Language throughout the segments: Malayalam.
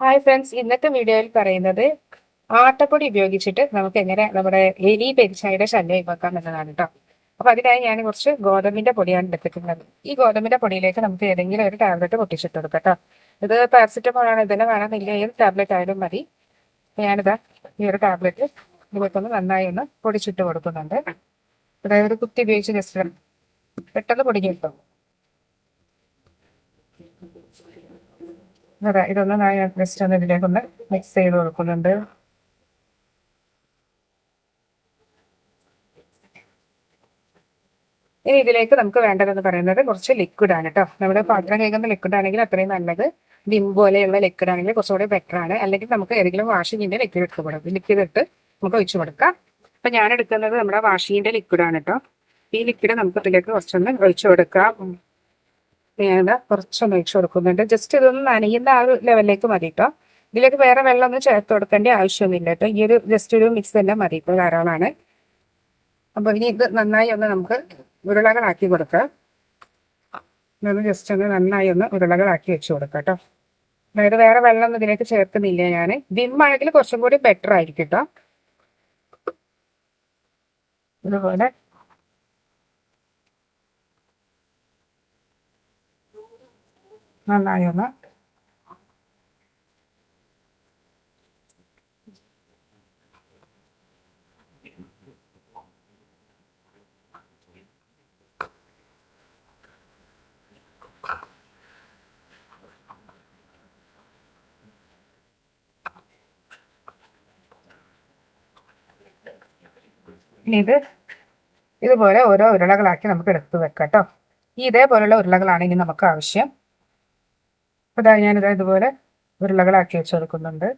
ഹായ് ഫ്രണ്ട്സ് ഇന്നത്തെ വീഡിയോയിൽ പറയുന്നത് ആട്ടപ്പൊടി ഉപയോഗിച്ചിട്ട് നമുക്ക് എങ്ങനെ നമ്മുടെ എലി പെരിച്ചായുടെ ശല്യം ഒഴിവാക്കാം എന്നതാണ് കേട്ടോ അപ്പൊ അതിനായി ഞാൻ കുറച്ച് ഗോതമ്പിന്റെ പൊടിയാണ് എടുത്തിട്ടുള്ളത്. ഈ ഗോതമ്പിന്റെ പൊടിയിലേക്ക് നമുക്ക് ഏതെങ്കിലും ഒരു ടാബ്ലറ്റ് പൊട്ടിച്ചിട്ട് കൊടുക്കാം കേട്ടോ ഇത് പാരസിറ്റമോൾ ആണ് ഇതിനെ വേണമെന്നില്ല. ഏത് ടാബ്ലറ്റ് ആയാലും മതി. ഞാനിതാ ഈ ഒരു ടാബ്ലറ്റ് ഇതുപോലൊന്ന് നന്നായി ഒന്ന് പൊടിച്ചിട്ട് കൊടുക്കുന്നുണ്ട്. അതായത് കുത്തി ഉപയോഗിച്ച് ജസ്റ്റ് പെട്ടെന്ന് പൊടിഞ്ഞു കിട്ടും. ഇതൊന്ന് ഞാൻ ജസ്റ്റ് ഒന്ന് ഇതിലേക്കൊന്ന് മിക്സ് ചെയ്ത് കൊടുക്കുന്നുണ്ട്. ഇനി ഇതിലേക്ക് നമുക്ക് വേണ്ടതെന്ന് പറയുന്നത് കുറച്ച് ലിക്വിഡ് ആണ് കേട്ടോ നമ്മുടെ പാത്രം കേൾക്കുന്ന ലിക്വിഡ് ആണെങ്കിൽ അത്രയും നല്ലത്. വിം പോലെയുള്ള ലിക്വിഡ് ആണെങ്കിൽ കുറച്ചുകൂടി ബെറ്റർ ആണ്. അല്ലെങ്കിൽ നമുക്ക് ഏതെങ്കിലും വാഷിങ്ങിന്റെ ലിക്വിഡ് എടുത്ത് കൊടുക്കും. ലിക്വിഡ് ഇട്ട് നമുക്ക് ഒഴിച്ചു കൊടുക്കാം. അപ്പൊ ഞാൻ എടുക്കുന്നത് നമ്മുടെ വാഷിങ്ങിന്റെ ലിക്വിഡ് ആണ് കേട്ടോ ഈ ലിക്വിഡ് നമുക്ക് ഇതിലേക്ക് കുറച്ചൊന്ന് ഒഴിച്ചു കൊടുക്കാം. ഞാൻ കുറച്ചൊന്ന് ഒഴിച്ചു കൊടുക്കുന്നുണ്ട്. ജസ്റ്റ് ഇതൊന്ന് നനയുന്ന ആ ഒരു ലെവലിലേക്ക് മതി കേട്ടോ ഇതിലേക്ക് വേറെ വെള്ളമൊന്നും ചേർത്ത് കൊടുക്കേണ്ട ആവശ്യമൊന്നുമില്ല കേട്ടോ ഈ ഒരു ജസ്റ്റ് ഒരു മിക്സ് തന്നെ മതി ഇപ്പോൾ ധാരാളമാണ്. അപ്പൊ ഇനി ഇത് നന്നായി ഒന്ന് നമുക്ക് ഉരുളകളാക്കി കൊടുക്കാം. ഇതൊന്ന് ജസ്റ്റ് ഒന്ന് നന്നായി ഒന്ന് ഉരുളകളാക്കി വെച്ച് കൊടുക്കാം കേട്ടോ അതായത് വേറെ വെള്ളമൊന്നും ഇതിലേക്ക് ചേർക്കുന്നില്ല ഞാൻ വിമ്മാണെങ്കിൽ കുറച്ചും കൂടി ബെറ്റർ ആയിരിക്കും കേട്ടോ ഇതുപോലെ നന്നായി ഒന്ന് ഇത് ഇതുപോലെ ഓരോ ഉരുളകളാക്കി നമുക്ക് എടുത്ത് വെക്കാം കേട്ടോ. ഈ ഇതേപോലുള്ള ഉരുളകളാണ് ഇനി നമുക്ക് ആവശ്യം. ഇതാ ഞാനിതാ ഇതുപോലെ ഉരുളകളാക്കി വെച്ച് കൊടുക്കുന്നുണ്ട്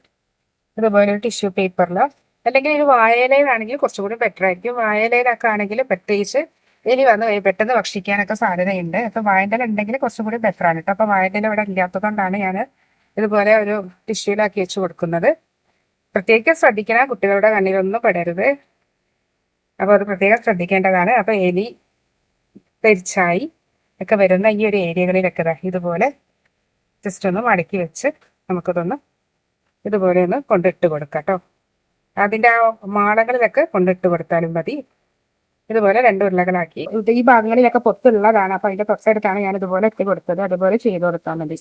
ഇതുപോലെ ടിഷ്യൂ പേപ്പറിൽ അല്ലെങ്കിൽ ഒരു വായലയിലാണെങ്കിൽ കുറച്ചുകൂടി ബെറ്റർ ആയിരിക്കും. വായലയിലൊക്കെ ആണെങ്കിൽ പ്രത്യേകിച്ച് എലി വന്ന് പെട്ടെന്ന് ഭക്ഷിക്കാനൊക്കെ സാധ്യതയുണ്ട്. അപ്പം വായന്റെ ഉണ്ടെങ്കിൽ കുറച്ചും കൂടി ബെറ്റർ ആണ് കേട്ടോ അപ്പം വായന്റെ ഇവിടെ ഇല്ലാത്തതുകൊണ്ടാണ് ഞാൻ ഇതുപോലെ ഒരു ടിഷ്യൂലാക്കി വെച്ച് കൊടുക്കുന്നത്. പ്രത്യേകം ശ്രദ്ധിക്കണം. കുട്ടികളുടെ കണ്ണിലൊന്നും പെടരുത്. അപ്പോൾ അത് പ്രത്യേകം ശ്രദ്ധിക്കേണ്ടതാണ്. അപ്പോൾ എലി പെരിച്ചായി ഒക്കെ വരുന്ന ഈ ഒരു ഏരിയകളിലൊക്കെ ഇതുപോലെ ജസ്റ്റ് ഒന്ന് മടക്കി വെച്ച് നമുക്കതൊന്ന് ഇതുപോലെ ഒന്ന് കൊണ്ടിട്ട് കൊടുക്കാം കേട്ടോ അതിന്റെ ആ മാളങ്ങളിലൊക്കെ കൊണ്ടിട്ട് കൊടുത്താലും മതി. ഇതുപോലെ രണ്ട് ഉരുളകളാക്കി. ഈ ഭാഗങ്ങളിലൊക്കെ പൊത്തുള്ളതാണ്. അപ്പൊ അതിന്റെ തൊട്ടടുത്താണ് ഞാൻ ഇതുപോലെ ഇട്ട് കൊടുത്തത്. അതുപോലെ ചെയ്ത് കൊടുത്താൽ മതി.